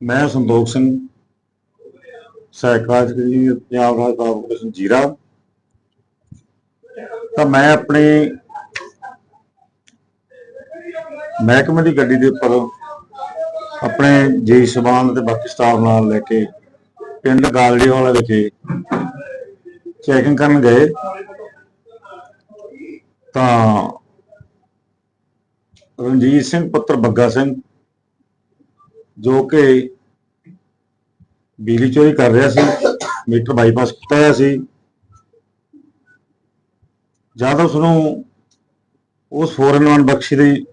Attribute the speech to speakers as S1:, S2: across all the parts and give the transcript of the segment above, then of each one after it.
S1: ਮੈਂ ਸੰਤੋਖ ਸਿੰਘ ਸਹਿਕਾਰੀ ਜੀ ਪੰਜਾਬ ਰਾਜ ਕਾਰਪੋਰੇਸ਼ਨ ਜੀਰਾ। ਤਾਂ ਮੈਂ ਆਪਣੇ ਮਹਿਕਮੇ ਦੀ ਗੱਡੀ ਦੇ ਉੱਪਰ ਆਪਣੇ ਜੀ ਸਮਾਨ ਤੇ ਬਾਕੀ ਸਟਾਫ ਨਾਲ ਲੈ ਕੇ ਪਿੰਡ ਗਾਲੜੀ ਵਾਲਾ ਵਿਖੇ ਚੈਕਿੰਗ ਕਰਨ ਗਏ। ਤਾਂ ਰਣਜੀਤ ਸਿੰਘ, ਪੁੱਤਰ ਬੱਗਾ ਸਿੰਘ ਜੋ ਕਿ ਬਿਜਲੀ ਚੋਰੀ ਕਰ ਰਿਹਾ ਸੀ, ਮੀਟਰ ਬਾਈਪਾਸ ਕੀਤਾ ਹੋਇਆ ਸੀ। ਜਦ ਉਸ ਨੂੰ ਉਸ ਫੋਰਨ ਵਨ ਬਖਸ਼ੀ ਦੀ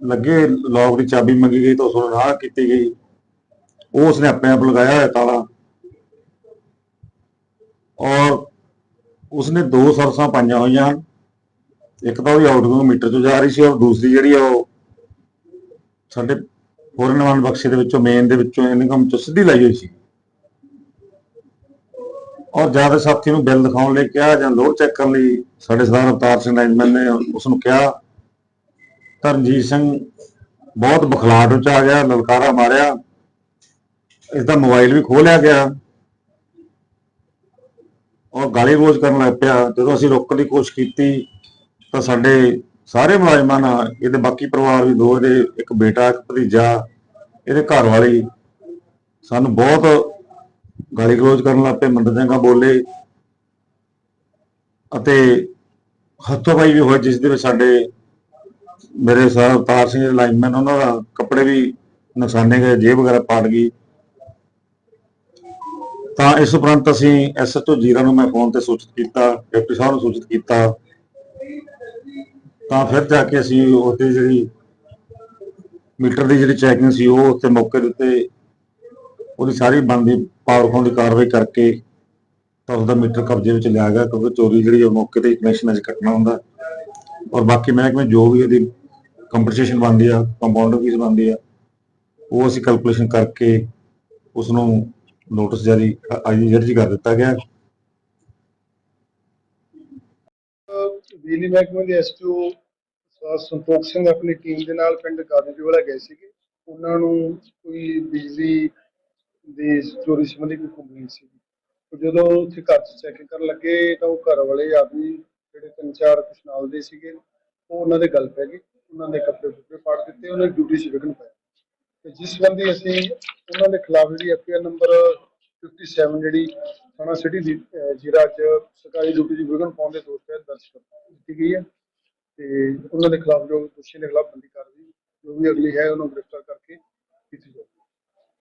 S1: ਲੱਗੇ, ਲੌਕ ਦੀ ਚਾਬੀ ਮੰਗੀ ਗਈ ਤਾਂ ਉਸ ਨੂੰ ਰਾਹ ਕੀਤੀ ਗਈ। ਉਹ ਉਸਨੇ ਆਪਣੇ ਆਪ ਲਗਾਇਆ ਹੋਇਆ ਤਾਲਾ। ਔਰ ਉਸਨੇ ਦੋ ਸਰਸਾਂ ਪਾਈਆਂ ਹੋਈਆਂ। ਹਨ ਇੱਕ ਤਾਂ ਉਹਦੀ ਆਊਟਗੋਇੰਗ ਮੀਟਰ ਤੋਂ ਜਾ ਰਹੀ ਸੀ ਔਰ ਦੂਸਰੀ ਜਿਹੜੀ ਉਹ ਸਾਡੇ ਫੋਰਨ ਵਨ ਬਖਸ਼ੇ ਦੇ ਵਿੱਚੋਂ ਮੇਨ ਦੇ ਵਿੱਚੋਂ ਇਨਕਮ ਚੋਂ ਸਿੱਧੀ ਲਾਈ ਹੋਈ ਸੀ। ਔਰ ਜਦ ਸਾਥੀ ਨੂੰ ਬਿੱਲ ਦਿਖਾਉਣ ਲਈ ਕਿਹਾ ਜਾਂ ਲੋਡ ਚੈੱਕ ਕਰਨ ਲਈ ਸਾਡੇ ਸਰਦਾਰ ਅਵਤਾਰ ਸਿੰਘ ਲਾਈਨਮੈਨ ਨੇ ਉਸ ਨੂੰ ਕਿਹਾ। ਤਾਂ ਰਣਜੀਤ ਸਿੰਘ ਬਹੁਤ ਬਖਲਾਟ ਵਿੱਚ ਆ ਗਿਆ, ਲਲਕਾਰਾ ਮਾਰਿਆ। ਇਸ ਦਾ ਮੋਬਾਈਲ ਵੀ ਖੋਹ ਲਿਆ ਗਿਆ। ਔਰ ਗਾਲੀ ਗਲੋਚ ਕਰਨ ਲੱਗ ਪਿਆ। ਜਦੋਂ ਅਸੀਂ ਰੋਕਣ ਦੀ ਕੋਸ਼ਿਸ਼ ਕੀਤੀ ਤਾਂ ਸਾਡੇ ਸਾਰੇ ਮੁਲਾਜ਼ਮਾਂ ਨਾਲ, ਇਹਦੇ ਬਾਕੀ ਪਰਿਵਾਰ ਵੀ ਦੋ, ਇਹਦੇ ਇੱਕ ਬੇਟਾ, ਇੱਕ ਭਤੀਜਾ ਇਹਦੇ ਘਰ ਵਾਲੀ ਸਾਨੂੰ ਬਹੁਤ ਗਾਲੀ ਗਲੋਚ ਕਰਨ ਲੱਗ ਪਏ, ਮੰਦਰ ਬੋਲੇ। ਅਤੇ ਹੱਥੋਂ-ਪਾਈ ਵੀ ਹੋਏ ਜਿਸ ਦੇ ਵਿੱਚ ਸਾਡੇ ਮੇਰੇ ਸਰ ਅਵਤਾਰ ਸਿੰਘ ਲਾਈਨਮੈਨ, ਉਹਨਾਂ ਦਾ ਕੱਪੜੇ ਵੀ ਨੁਕਸਾਨੇ ਗਏ, ਜੇਬ ਵਗੈਰਾ ਪਾੜ ਗਈ। ਤਾਂ ਇਸ ਉਪਰੰਤ ਅਸੀਂ ਐਸਐਚਓ ਜੀਰਾ ਨੂੰ ਮੈਂ ਫੋਨ ਤੇ ਸੂਚਿਤ ਕੀਤਾ, ਡਿਪਟੀ ਸਾਹਿਬ ਨੂੰ ਸੂਚਿਤ ਕੀਤਾ। ਤਾਂ ਫਿਰ ਜਾ ਕੇ ਅਸੀਂ ਉਹਦੀ ਜਿਹੜੀ ਮੀਟਰ ਦੀ ਜਿਹੜੀ ਚੈਕਿੰਗ ਸੀ, ਉਹ ਉੱਤੇ ਮੌਕੇ ਦੇ ਉੱਤੇ ਉਹਦੀ ਸਾਰੀ ਬਣਦੀ ਪਾਵਰ ਦੀ ਕਾਰਵਾਈ ਕਰਕੇ ਤਾਂ ਉਹਦਾ ਮੀਟਰ ਕਬਜ਼ੇ ਵਿੱਚ ਲਿਆ ਗਿਆ, ਕਿਉਂਕਿ ਚੋਰੀ ਜਿਹੜੀ ਉਹ ਮੌਕੇ ਤੇ ਕਨੈਕਸ਼ਨ ਵਿੱਚ ਕੱਟਣਾ ਹੁੰਦਾ। ਔਰ ਬਾਕੀ ਮਹਿਕਮੇ ਜੋ ਵੀ ਇਹਦੀ ਕੰਪਨਸੇਸ਼ਨ ਬਣਦੀ ਆ ਕੰਪਾਊਂਡਰ ਫੀਸ ਬਣਦੀ ਆ, ਉਹ ਅਸੀਂ ਕੈਲਕੂਲੇਸ਼ਨ ਕਰਕੇ ਉਸ ਨੂੰ ਨੋਟਿਸ ਜਾਰੀ ਆਈਜਰਜੀ ਕਰ ਦਿੱਤਾ ਗਿਆ।
S2: ਬਿਜਲੀ ਮਹਿਕਮੇ ਦੇ ਐਸਟੀਓ ਸੰਤੋਖ ਸਿੰਘ ਆਪਣੀ ਟੀਮ ਦੇ ਨਾਲ ਪਿੰਡ ਗਾਜੀਵਾਲਾ ਗਏ ਸੀਗੇ। ਉਹਨਾਂ ਨੂੰ ਕੋਈ ਬਿਜਲੀ ਦੀ ਚੋਰੀ ਸੰਬੰਧੀ ਕੋਈ ਕੰਪਲੇਂਟ ਸੀ ਜਦੋਂ ਉੱਥੇ ਘਰ 'ਚ ਚੈਕਿੰਗ ਕਰਨ ਲੱਗੇ ਤਾਂ ਉਹ ਘਰ ਵਾਲੇ ਆਦਮੀ ਜਿਹੜੇ ਤਿੰਨ ਚਾਰ ਕੁਛ ਨਾਲ ਦੇ ਸੀਗੇ, ਉਹ ਉਹਨਾਂ ਦੇ ਗੱਲ ਪੈ ਗਈ। ਉਹਨਾਂ ਦੇ ਕੱਪੜੇ ਕੁੱਪੜੇ ਪਾੜ ਦਿੱਤੇ, ਉਹਨਾਂ ਡਿਊਟੀ 'ਚ ਵਿਘਨ ਤੇ ਜਿਸ ਸੰਬੰਧੀ ਅਸੀਂ ਉਹਨਾਂ ਦੇ ਖਿਲਾਫ ਜਿਹੜੀ ਐਫਆਈਆਰ ਨੰਬਰ 57 ਜਿਹੜੀ ਥਾਣਾ ਸਿਟੀ ਜੀਰਾ 'ਚ ਸਰਕਾਰੀ ਡਿਊਟੀ 'ਚ ਵਿਘਨ ਪਾਉਣ ਦੇ ਦੋਸ਼ ਤਹਿਤ ਦਰਜ ਕਰ ਦਿੱਤੀ ਗਈ ਹੈ। ਤੇ ਉਹਨਾਂ ਦੇ ਖਿਲਾਫ ਜੋ ਦੋਸ਼ੀ ਦੇ ਖਿਲਾਫ ਬੰਦੀ ਕਾਰਵਾਈ ਜੋ ਵੀ ਅਗਲੀ ਹੈ, ਉਹਨੂੰ ਗ੍ਰਿਫਤਾਰ ਕਰ